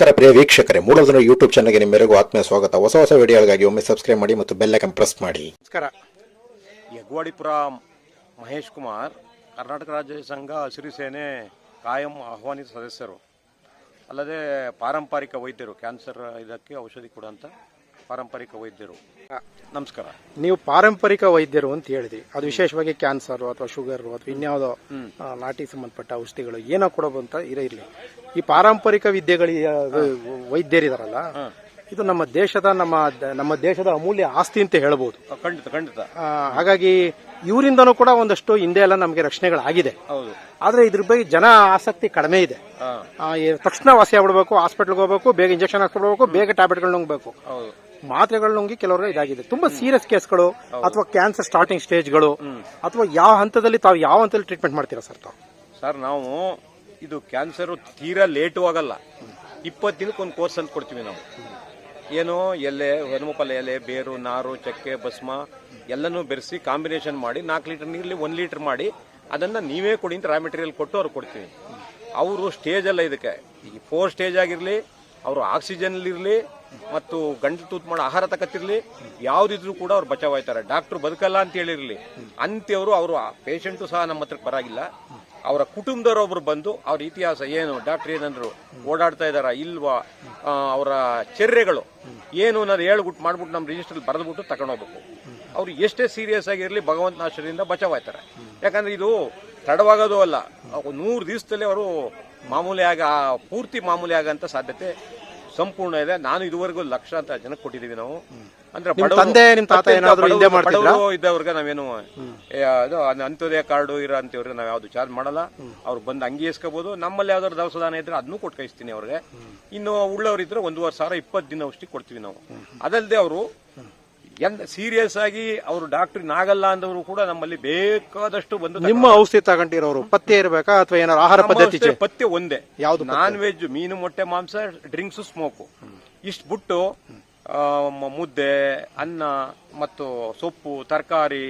ನಮಸ್ಕಾರ ಪ್ರಿಯ ವೀಕ್ಷಕರೇ ದಿನ ಯೂಟ್ಯೂಬ್ ಚಾನಲ್ಗೆ ನಿಮ್ಮೆಲ್ಲರಿಗೂ ಆತ್ಮೀಯ ಸ್ವಾಗತ. ಹೊಸ ಹೊಸ ವಿಡಿಯೋಗಳಿಗಾಗಿ ಒಮ್ಮೆ ಸಬ್ಸ್ಕ್ರೈಬ್ ಮಾಡಿ ಮತ್ತು ಬೆಲ್ ಐಕನ್ ಪ್ರೆಸ್ ಮಾಡಿ. ನಮಸ್ಕಾರ. ಯಗ್ವಾಡಿಪುರ ಮಹೇಶ್ ಕುಮಾರ್ ಕರ್ನಾಟಕ ರಾಜ್ಯ ಸಂಘ ಹಸಿರು ಸೇನೆ ಕಾಯಂ ಆಹ್ವಾನಿತ ಸದಸ್ಯರು. ಅಲ್ಲದೆ ಪಾರಂಪರಿಕ ವೈದ್ಯರು ಕ್ಯಾನ್ಸರ್ ಇದಕ್ಕೆ ಔಷಧಿ ಕೊಡುವಂಥ ಪಾರಂಪರಿಕ ವೈದ್ಯರು. ನಮಸ್ಕಾರ. ನೀವು ಪಾರಂಪರಿಕ ವೈದ್ಯರು ಅಂತ ಹೇಳಿದ್ರಿ. ಅದು ವಿಶೇಷವಾಗಿ ಕ್ಯಾನ್ಸರ್ ಅಥವಾ ಶುಗರ್ ಅಥವಾ ಇನ್ಯಾವುದೋ ನಾಟಿ ಸಂಬಂಧಪಟ್ಟ ಔಷಧಿಗಳು ಏನೋ ಕೊಡೋದು ಅಂತ ಇರೇ ಇರಲಿ. ಈ ಪಾರಂಪರಿಕ ವಿದ್ಯೆಗಳ ವೈದ್ಯರಿದಾರಲ್ಲ ಇದು ನಮ್ಮ ದೇಶದ ನಮ್ಮ ನಮ್ಮ ದೇಶದ ಅಮೂಲ್ಯ ಆಸ್ತಿ ಅಂತ ಹೇಳ್ಬೋದು. ಅಹ್, ಖಂಡಿತ ಖಂಡಿತ. ಹಾಗಾಗಿ ಇವರಿಂದನೂ ಕೂಡ ಒಂದಷ್ಟು ಹಿಂದೆ ಎಲ್ಲ ನಮಗೆ ರಕ್ಷಣೆಗಳಾಗಿದೆ. ಆದ್ರೆ ಇದ್ರ ಬಗ್ಗೆ ಜನ ಆಸಕ್ತಿ ಕಡಿಮೆ ಇದೆ. ತಕ್ಷಣ ವಾಸಿ ಆಗ್ಬಿಡ್ಬೇಕು ಹಾಸ್ಪಿಟಲ್ಗೆ ಹೋಗ್ಬೇಕು ಬೇಗ ಇಂಜೆಕ್ಷನ್ ಹಾಕ್ಬಿಡ್ಬೇಕು ಬೇಗ ಟ್ಯಾಬ್ಲೆಟ್ಗಳು ನುಂಗ್ಬೇಕು. ಮಾತ್ರೆಗಳು ನುಂಗಿ ಕೆಲವರು ಇದಾಗಿದೆ. ತುಂಬಾ ಸೀರಿಯಸ್ ಕೇಸ್ಗಳು ಅಥವಾ ಕ್ಯಾನ್ಸರ್ ಸ್ಟಾರ್ಟಿಂಗ್ ಸ್ಟೇಜ್ಗಳು ಅಥವಾ ಯಾವ ಹಂತದಲ್ಲಿ ತಾವು ಯಾವ ಹಂತದಲ್ಲಿ ಟ್ರೀಟ್ಮೆಂಟ್ ಮಾಡ್ತೀರಾ ಸರ್ ತಾವು? ಸರ್ ನಾವು ಇದು ಕ್ಯಾನ್ಸರು ತೀರಾ ಲೇಟು ಆಗಲ್ಲ. ಇಪ್ಪತ್ತು ದಿನಕ್ಕೆ ಒಂದು ಕೋರ್ಸ್ ಅಂತ ಕೊಡ್ತೀವಿ ನಾವು. ಏನು ಎಲೆ ಹನುಮಪಲ್ಲ ಎಲೆ, ಬೇರು, ನಾರು, ಚಕ್ಕೆ, ಭಸ್ಮ ಎಲ್ಲನೂ ಬೆರೆಸಿ ಕಾಂಬಿನೇಷನ್ ಮಾಡಿ ನಾಲ್ಕು ಲೀಟರ್ ನೀರಲ್ಲಿ ಒಂದು ಲೀಟರ್ ಮಾಡಿ ಅದನ್ನು ನೀವೇ ಕೊಡಿ ಅಂತ ರಾ ಮೆಟೀರಿಯಲ್ ಕೊಟ್ಟು ಅವ್ರು ಕೊಡ್ತೀವಿ. ಅವರು ಸ್ಟೇಜ್ ಅಲ್ಲ ಇದಕ್ಕೆ. ಈ ಫೋರ್ ಸ್ಟೇಜ್ ಆಗಿರಲಿ, ಅವರು ಆಕ್ಸಿಜನ್ ಇರಲಿ, ಮತ್ತು ಗಂಟಲು ತೂತು ಮಾಡೋ ಆಹಾರ ತಕತ್ತಿರಲಿ, ಯಾವ್ದಿದ್ರು ಕೂಡ ಅವ್ರು ಬಚಾವಾಯ್ತಾರೆ ಡಾಕ್ಟರ್ ಬದುಕಲ್ಲ ಅಂತ ಹೇಳಿರಲಿ. ಅಂತ್ಯವರು ಅವರು ಪೇಷಂಟು ಸಹ ನಮ್ಮ ಹತ್ರಕ್ಕೆ ಬರಾಗಿಲ್ಲ. ಅವರ ಕುಟುಂಬದವರೊಬ್ರು ಬಂದು ಅವ್ರ ಇತಿಹಾಸ ಏನು? ಡಾಕ್ಟರ್ ಏನಂದ್ರು, ಓಡಾಡ್ತಾ ಇದಾರ ಇಲ್ವಾ? ಅವರ ಚರ್ಯಗಳು ಏನು ಅನ್ನೋದು ಹೇಳ್ಬಿಟ್ಟು ಮಾಡ್ಬಿಟ್ಟು ನಮ್ಮ ರಿಜಿಸ್ಟರ್ ಬರೆದ್ಬಿಟ್ಟು ತಗೊಂಡೋಗ್ಬೇಕು. ಅವ್ರು ಎಷ್ಟೇ ಸೀರಿಯಸ್ ಆಗಿರಲಿ ಭಗವಂತನ ಆಶ್ರಯದಿಂದ ಬಚಾವಾಯ್ತಾರೆ. ಯಾಕಂದ್ರೆ ಇದು ತಡವಾಗೋದು ಅಲ್ಲ. ನೂರು ದಿವಸದಲ್ಲಿ ಅವರು ಮಾಮೂಲಿ ಆಗ ಪೂರ್ತಿ ಮಾಮೂಲಿ ಆಗಂತ ಸಾಧ್ಯತೆ ಸಂಪೂರ್ಣ ಇದೆ. ನಾನು ಇದುವರೆಗೂ ಲಕ್ಷಾಂತರ ಜನಕ್ಕೆ ಕೊಟ್ಟಿದ್ದೀವಿ ನಾವು. ಅಂದ್ರೆ ನಿಮ್ ತಂದೆ, ನಿಮ್ ತಾತ ಏನಾದ್ರು ಹಿಂದೆ ಮಾಡ್ತಿದ್ರಾ? ಬಡವರು ಇದ್ದವ್ರಿಗೆ ನಾವೇನು ಏ, ಅದು ಅನ್- ಅಂತ್ಯೋದಯ ಕಾರ್ಡು ಇರೋ ಅಂತವ್ರಿಗೆ ನಾವು ಯಾವ್ದು ಚಾರ್ಜ್ ಮಾಡಲ್ಲ. ಅವ್ರು ಬಂದು ಅಂಗೀಸ್ಕೋಬಹುದು ನಮ್ಮಲ್ಲಿ ಯಾವ್ದಾದ್ರು ದವಸದಾನ ಇದ್ರೆ ಅದನ್ನು ಕೊಟ್ಟು ಕಳಿಸ್ತೀನಿ ಅವ್ರಿಗೆ. ಇನ್ನು ಉಳ್ಳವ್ರು ಇದ್ರೆ ಒಂದೂವರೆ ಸಾವಿರ ಇಪ್ಪತ್ತು ದಿನ ಔಷಧಿ ಕೊಡ್ತೀವಿ ನಾವು. ಅದಲ್ಲದೆ ಅವರು ಎಂದ ಸೀರಿಯಸ್ ಆಗಿ ಅವರು ಡಾಕ್ಟರ್ ಆಗಲ್ಲ ಅಂದವರು ಕೂಡ ನಮ್ಮಲ್ಲಿ ಬೇಕಾದಷ್ಟು ಬಂದು ನಿಮ್ಮ ಔಷಧಿ ತಗೊಂಡಿರೋರು ಪತ್ತೆ ಇರಬೇಕಾ ಅಥವಾ ಏನಾದ್ರು ಆಹಾರ ಪದ್ಧತಿ ಪಥ್ಯ ಒಂದೇ. ಯಾವ್ದು ನಾನ್ ವೆಜ್ ಮೀನು ಮೊಟ್ಟೆ ಮಾಂಸ ಡ್ರಿಂಕ್ಸ್ ಸ್ಮೋಕು ಇಷ್ಟು ಬಿಟ್ಟು ಮುದ್ದೆ ಅನ್ನ ಮತ್ತು ಸೊಪ್ಪು ತರಕಾರಿ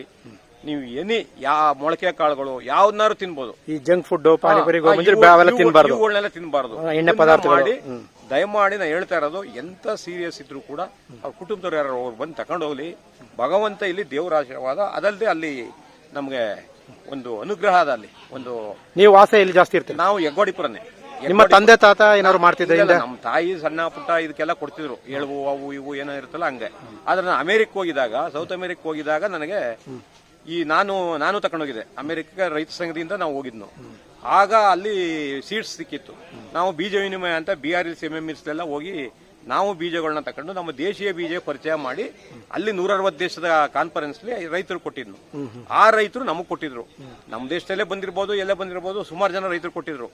ನೀವು ಎನಿ ಯಾ ಮೊಳಕೆ ಕಾಳುಗಳು ಯಾವ್ದನ್ನಾರು ತಿನ್ಬೋದು. ಈ ಜಂಕ್ ಫುಡ್ ಪಾನಿಪುರಿ ತಿನ್ಬಾರ್ದು. ಎಣ್ಣೆ ಪದಾರ್ಥ. ಮಾಡಿ ದಯಮಾಡಿ ನಾ ಹೇಳ್ತಾ ಇರೋದು ಎಂತ ಸೀರಿಯಸ್ ಇದ್ರು ಕೂಡ ಅವ್ರ ಕುಟುಂಬದವ್ರು ಯಾರು ಅವ್ರು ಬಂದು ತಗೊಂಡೋಗ್ಲಿ ಭಗವಂತ ಇಲ್ಲಿ ದೇವರ ಆಶೀರ್ವಾದ ಅದಲ್ಲದೆ ಅಲ್ಲಿ ನಮ್ಗೆ ಒಂದು ಅನುಗ್ರಹ ಅದ ಅಲ್ಲಿ ಒಂದು ನೀವು ವಾಸ ಇಲ್ಲಿ ಜಾಸ್ತಿ ಇರ್ತೀವಿ ನಾವು ಹೆಗ್ಗೋಡಿಪುರನೇ. ನಿಮ್ಮ ತಂದೆ ತಾತ ಏನಾದ್ರು ಮಾಡ್ತಿದ್ರೆ ಇಲ್ಲ, ನಮ್ಮ ತಾಯಿ ಸಣ್ಣ ಪುಟ್ಟ ಇದಕ್ಕೆಲ್ಲ ಕೊಡ್ತಿದ್ರು. ಎಳ್ವು ಅವು ಇವು ಏನೋ ಇರುತ್ತಲ್ಲ ಹಂಗೆ. ಆದ್ರೆ ನಾನು ಅಮೆರಿಕ ಹೋಗಿದಾಗ ಸೌತ್ ಅಮೆರಿಕ ಹೋಗಿದಾಗ ನನಗೆ ಈ ನಾನು ನಾನು ತಕೊಂಡೋಗಿದೆ ಅಮೆರಿಕ ರೈತ ಸಂಘದಿಂದ ನಾವು ಹೋಗಿದ್ನು. ಆಗ ಅಲ್ಲಿ ಸೀಟ್ಸ್ ಸಿಕ್ಕಿತ್ತು. ನಾವು ಬೀಜ ವಿನಿಮಯ ಅಂತ B R L M M ಎಲ್ಲ ಹೋಗಿ ನಾವು ಬೀಜಗಳನ್ನ ತಕೊಂಡು ನಮ್ಮ ದೇಶೀಯ ಬೀಜ ಪರಿಚಯ ಮಾಡಿ ಅಲ್ಲಿ ನೂರ ಅರವತ್ತು ದೇಶದ ಕಾನ್ಫರೆನ್ಸ್ಲಿ ರೈತರು ಕೊಟ್ಟಿದ್ರು ಆ ರೈತರು ನಮಗ್ ಕೊಟ್ಟಿದ್ರು. ನಮ್ಮ ದೇಶದಲ್ಲೇ ಬಂದಿರ್ಬೋದು, ಎಲ್ಲೇ ಬಂದಿರ್ಬೋದು, ಸುಮಾರು ಜನ ರೈತರು ಕೊಟ್ಟಿದ್ರು.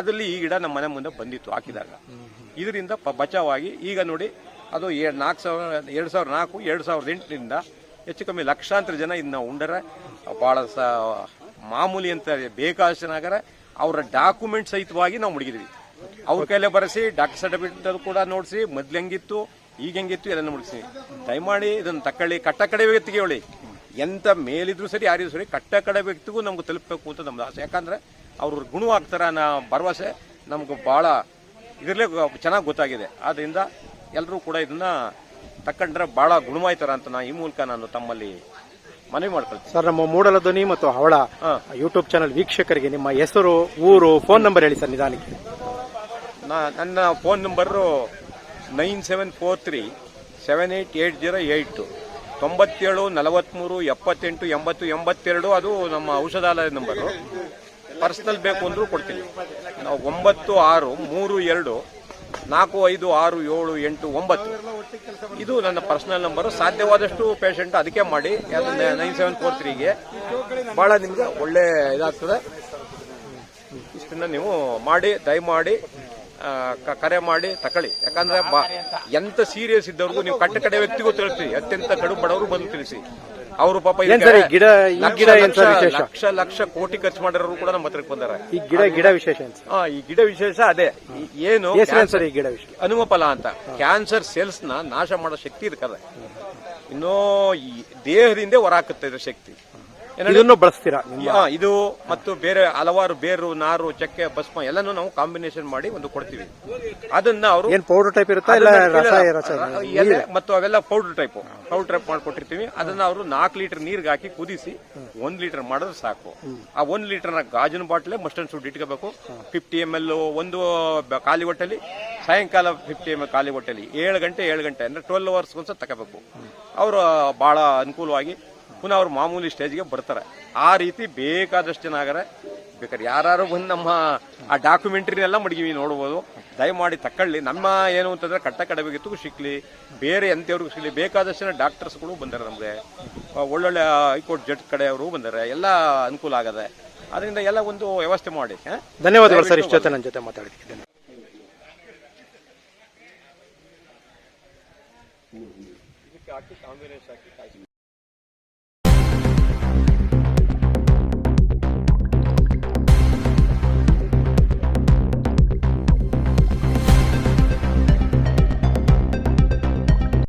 ಅದರಲ್ಲಿ ಈ ಗಿಡ ನಮ್ಮ ಮನೆ ಮುಂದೆ ಬಂದಿತ್ತು ಹಾಕಿದಾಗ. ಇದರಿಂದ ಬಚಾವಾಗಿ ಈಗ ನೋಡಿ ಅದು ನಾಲ್ಕು ಸಾವಿರ, ಎರಡ್ ಸಾವಿರ ನಾಲ್ಕು ಎರಡ್ ಸಾವಿರದ ಎಂಟರಿಂದ ಹೆಚ್ಚು ಕಮ್ಮಿ ಲಕ್ಷಾಂತರ ಜನ ಇದನ್ನ ಉಂಡರೆ. ಬಹಳ ಮಾಮೂಲಿ ಅಂತ ಬೇಕಾದಷ್ಟು ಜನ ಆಗರ, ಅವರ ಡಾಕ್ಯುಮೆಂಟ್ ಸಹಿತವಾಗಿ ನಾವು ಮುಡಿಗಿದ್ವಿ. ಅವ್ರ ಕೈಲೇ ಬರೆಸಿ ಡಾಕ್ಟರ್ ಸರ್ಟಿಫಿಕೇಟ್ ಕೂಡ ನೋಡಿಸಿ ಮೊದ್ಲು ಹೆಂಗಿತ್ತು ಈಗ ಹೆಂಗಿತ್ತು ಎಲ್ಲ ನೋಡಿಸಿ. ದಯಮಾಡಿ ಇದನ್ನು ತಕ್ಕಳ್ಳಿ ಕಟ್ಟ ಕಡೆ ವ್ಯಕ್ತಿಗೆ ಹೇಳಿ. ಎಂತ ಮೇಲಿದ್ರು ಸರಿ ಯಾರಿದ್ರು ಸರಿ ಕಟ್ಟ ಕಡೆ ವ್ಯಕ್ತಿಗೂ ನಮ್ಗೆ ತಲುಪಬೇಕು ಅಂತ ನಮ್ದು ಆಸೆ. ಯಾಕಂದ್ರೆ ಅವ್ರ ಗುಣ ಆಗ್ತಾರ ನಾ ಭರವಸೆ ನಮ್ಗೆ ಬಹಳ ಇದರಲ್ಲೇ ಚೆನ್ನಾಗಿ ಗೊತ್ತಾಗಿದೆ. ಆದ್ದರಿಂದ ಎಲ್ಲರೂ ಕೂಡ ಇದನ್ನ ತಕ್ಕಂಡ್ರೆ ಬಹಳ ಗುಣವಾಯ್ತಾರ ಅಂತ ನಾ ಈ ಮೂಲಕ ನಾನು ತಮ್ಮಲ್ಲಿ ಮನವಿ ಮಾಡ್ಕೊಳ್ತೀನಿ. ಸರ್ ನಮ್ಮ ಮೂಡಲ ಧ್ವನಿ ಮತ್ತು ಅವಳ. ಯೂಟ್ಯೂಬ್ ಚಾನಲ್ ವೀಕ್ಷಕರಿಗೆ ನಿಮ್ಮ ಹೆಸರು ಊರು ಫೋನ್ ನಂಬರ್ ಹೇಳಿ ಸರ್ ನಿಧಾನಕ್ಕೆ. ನಾ, ನನ್ನ phone number nine seven four three seven eight eight zero eight. ತೊಂಬತ್ತೇಳು ನಲವತ್ತ್ಮೂರು ಎಪ್ಪತ್ತೆಂಟು, ಎಂಬತ್ತು, ಎಂಬತ್ತೆರಡು, ಅದು ನಮ್ಮ ಔಷಧಾಲಯ ನಂಬರು ಪರ್ಸ್ನಲ್ ಬೇಕು ಅಂದರೂ ಕೊಡ್ತೀನಿ. ನಾವು ಒಂಬತ್ತು, ಆರು, ಮೂರು, ಎರಡು, ನಾಲ್ಕು, ಐದು, ಆರು, ಏಳು, ಎಂಟು, ಒಂಬತ್ತು. ಇದು ನನ್ನ ಪರ್ಸ್ನಲ್ ನಂಬರು ಸಾಧ್ಯವಾದಷ್ಟು ಪೇಷಂಟ್ ಅದಕ್ಕೆ ಮಾಡಿ. ನೈನ್ ಸೆವೆನ್ ಫೋರ್ ತ್ರೀಗೆ ಭಾಳ ನಿಮಗೆ ಒಳ್ಳೆ ಇದಾಗ್ತದೆ. ಇಷ್ಟನ್ನು ನೀವು ಮಾಡಿ, ದಯಮಾಡಿ ಕರೆ ಮಾಡಿ ತಕೊಳ್ಳಿ ಯಾಕಂದ್ರೆ ಎಂತ ಸೀರಿಯಸ್ ಇದ್ದವ್ರಿಗೂ ನೀವು ಕಟ್ಟ ಕಡೆ ವ್ಯಕ್ತಿಗೂ ತಿಳಿಸಿ. ಅತ್ಯಂತ ಕಡು ಬಡವರು ಬಂದು ತಿಳಿಸಿ. ಅವರು ಪಾಪ ಇದಕ್ಕೆ ಗಿಡ ಗಿಡ ಲಕ್ಷ- ಲಕ್ಷ ಕೋಟಿ ಖರ್ಚು ಮಾಡಿರೋರು ಕೂಡ ನಮ್ಮ ಹತ್ರಕ್ಕೆ ಬಂದಾರೆ. ಈ ಗಿಡ ಗಿಡ ವಿಶೇಷ ಈ ಗಿಡ ವಿಶೇಷ ಅದೇ. ಏನು ಸರ್ ಈ ಗಿಡ ವಿಶೇಷ? ಅನುಮಫಲ ಅಂತ. ಕ್ಯಾನ್ಸರ್ ಸೆಲ್ಸ್ನ ನಾಶ ಮಾಡೋ ಶಕ್ತಿ ಇದಕ್ಕದ ಇನ್ನೂ ದೇಹದಿಂದ ದೇಹದಿಂದ ಹೊರಾಕುತ್ತೆ ಇದ್ರ ಶಕ್ತಿ. ಇದನ್ನು ಬಳಸ್ತೀರಾ ಇದು ಮತ್ತು ಬೇರೆ ಹಲವಾರು ಬೇರು ನಾರು ಚಕ್ಕೆ ಭಸ್ಮ ಎಲ್ಲಾನು ನಾವು ಕಾಂಬಿನೇಷನ್ ಮಾಡಿ ಒಂದು ಕೊಡ್ತೀವಿ. ಅದನ್ನ ಅವರು ಏನ್ ಪೌಡರ್ ಟೈಪ್ ಇರುತ್ತಾ ಇಲ್ಲ ರಸ ರಸ ಎಲೆ ಮತ್ತು ಅವೆಲ್ಲ ಪೌಡರ್ ಟೈಪ್ ಪೌಡರ್ ಟೈಪ್ ಮಾಡ್ಕೊಟ್ಟಿರ್ತೀವಿ. ಅದನ್ನ ಅವರು ನಾಲ್ಕು ಲೀಟರ್ ನೀರ್ಗೆ ಹಾಕಿ ಕುದಿಸಿ ಒಂದ್ ಲೀಟರ್ ಮಾಡಿದ್ರೆ ಸಾಕು. ಆ ಒಂದ್ ಲೀಟರ್ ಗಾಜಿನ ಬಾಟ್ಲೆ ಮಸ್ಟರ್ಡ್ ಸೂಟ್ ಇಟ್ಕೋಬೇಕು. ಫಿಫ್ಟಿ ಎಂ ಎಲ್ ಒಂದು ಬ- ಖಾಲಿ ಹೊಟ್ಟೆಲಿ ಸಾಯಂಕಾಲ ಫಿಫ್ಟಿ ಎಂ ಎಲ್ ಖಾಲಿ ಹೊಟ್ಟೆಲಿ ಏಳು ಗಂಟೆ ಏಳು ಗಂಟೆ ಅಂದ್ರೆ ಟ್ವೆಲ್ ಅವರ್ಸ್ ಒಂದ್ಸಲ ತಗೋಬೇಕು. ಅವರು ಬಹಳ ಅನುಕೂಲವಾಗಿ ಪುನಃ ಅವ್ರು ಮಾಮೂಲಿ ಸ್ಟೇಜ್ಗೆ ಬರ್ತಾರೆ. ಆ ರೀತಿ ಬೇಕಾದಷ್ಟು ಜನ ಆಗಾರೆ ಬೇಕಾದ್ರೆ ಯಾರು ಬಂದು ನಮ್ಮ ಆ ಡಾಕ್ಯುಮೆಂಟ್ರಿನೆಲ್ಲ ಮಡಗಿವಿ ನೋಡ್ಬೋದು. ದಯಮಾಡಿ ತಕ್ಕಳ್ಳಿ. ನಮ್ಮ ಏನು ಅಂತಂದ್ರೆ ಕಟ್ಟ ಕಡಬೇಗಿತ್ತು ಸಿಕ್ಲಿ ಬೇರೆ ಎಂಥವ್ರಿಗೆ ಸಿಗಲಿ ಬೇಕಾದಷ್ಟು ಜನ ಡಾಕ್ಟರ್ಸ್ಗಳು ಬಂದಾರೆ ನಮಗೆ. ಒಳ್ಳೊಳ್ಳೆ ಹೈಕೋರ್ಟ್ ಜಡ್ಜ್ ಕಡೆಯವರು ಬಂದಾರೆ ಎಲ್ಲ ಅನುಕೂಲ ಆಗದೆ. ಅದರಿಂದ ಎಲ್ಲ ಒಂದು ವ್ಯವಸ್ಥೆ ಮಾಡಿ ಧನ್ಯವಾದಗಳು ಸರ್. ಇಷ್ಟೊತ್ತೆ ನನ್ನ ಜೊತೆ ಮಾತಾಡಿದ್ದಕ್ಕೆ ಇದಕ್ಕೆ ಹಾಕಿ ಕಾಂಬಿನೇಷನ್ ಹಾಕಿ ಕಾಯಿಸಿ.